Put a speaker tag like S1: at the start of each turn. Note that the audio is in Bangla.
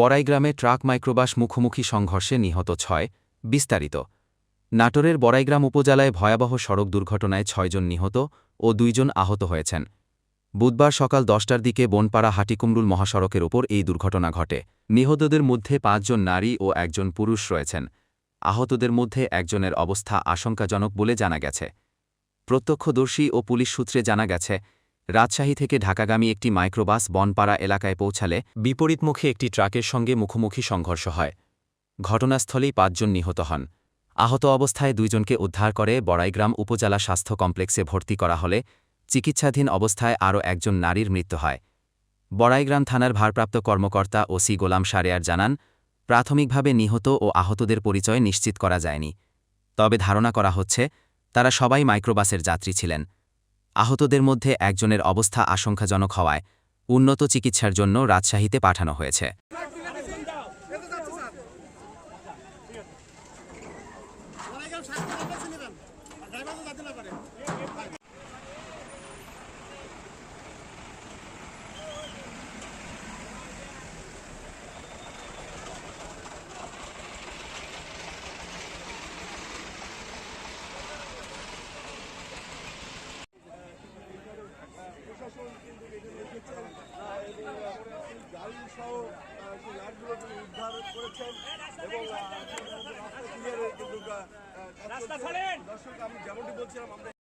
S1: বড়াইগ্রামে ট্রাক মাইক্রোবাস মুখোমুখি সংঘর্ষে নিহত ছয় বিস্তারিত নাটোরের বড়াইগ্রাম উপজেলায় ভয়াবহ সড়ক দুর্ঘটনায় ছয়জন নিহত ও দুইজন আহত হয়েছেন বুধবার সকাল দশটার দিকে বনপাড়া হাটিকুমরুল মহাসড়কের ওপর এই দুর্ঘটনা ঘটে নিহতদের মধ্যে পাঁচজন নারী ও একজন পুরুষ রয়েছেন আহতদের মধ্যে একজনের অবস্থা আশঙ্কাজনক বলে জানা গেছে প্রত্যক্ষদর্শী ও পুলিশ সূত্রে জানা গেছে রাজশাহী থেকে ঢাকাগামী একটি মাইক্রোবাস বনপাড়া এলাকায় পৌঁছালে বিপরীতমুখী একটি ট্রাকের সঙ্গে মুখোমুখি সংঘর্ষ হয় ঘটনাস্থলেই পাঁচজন নিহত হন আহত অবস্থায় দুইজনকে উদ্ধার করে বড়াইগ্রাম উপজেলা স্বাস্থ্য কমপ্লেক্সে ভর্তি করা হলে চিকিৎসাধীন অবস্থায় আরও একজন নারীর মৃত্যু হয় বড়াইগ্রাম থানার ভারপ্রাপ্ত কর্মকর্তা ওসি গোলাম সারেয়ার জানান প্রাথমিকভাবে নিহত ও আহতদের পরিচয় নিশ্চিত করা যায়নি তবে ধারণা করা হচ্ছে তারা সবাই মাইক্রোবাসের যাত্রী ছিলেন আহতদের মধ্যে একজনের অবস্থা আশঙ্কাজনক হওয়ায় উন্নত চিকিৎসার জন্য রাজশাহীতে পাঠানো হয়েছে কিন্তু এখানে রেখেছেন গাড়িসহ সেই লাইটগুলো তিনি উদ্ধার করেছেন এবং রাস্তা কিন্তু দর্শক আমি যেমনটি বলছিলাম আমরা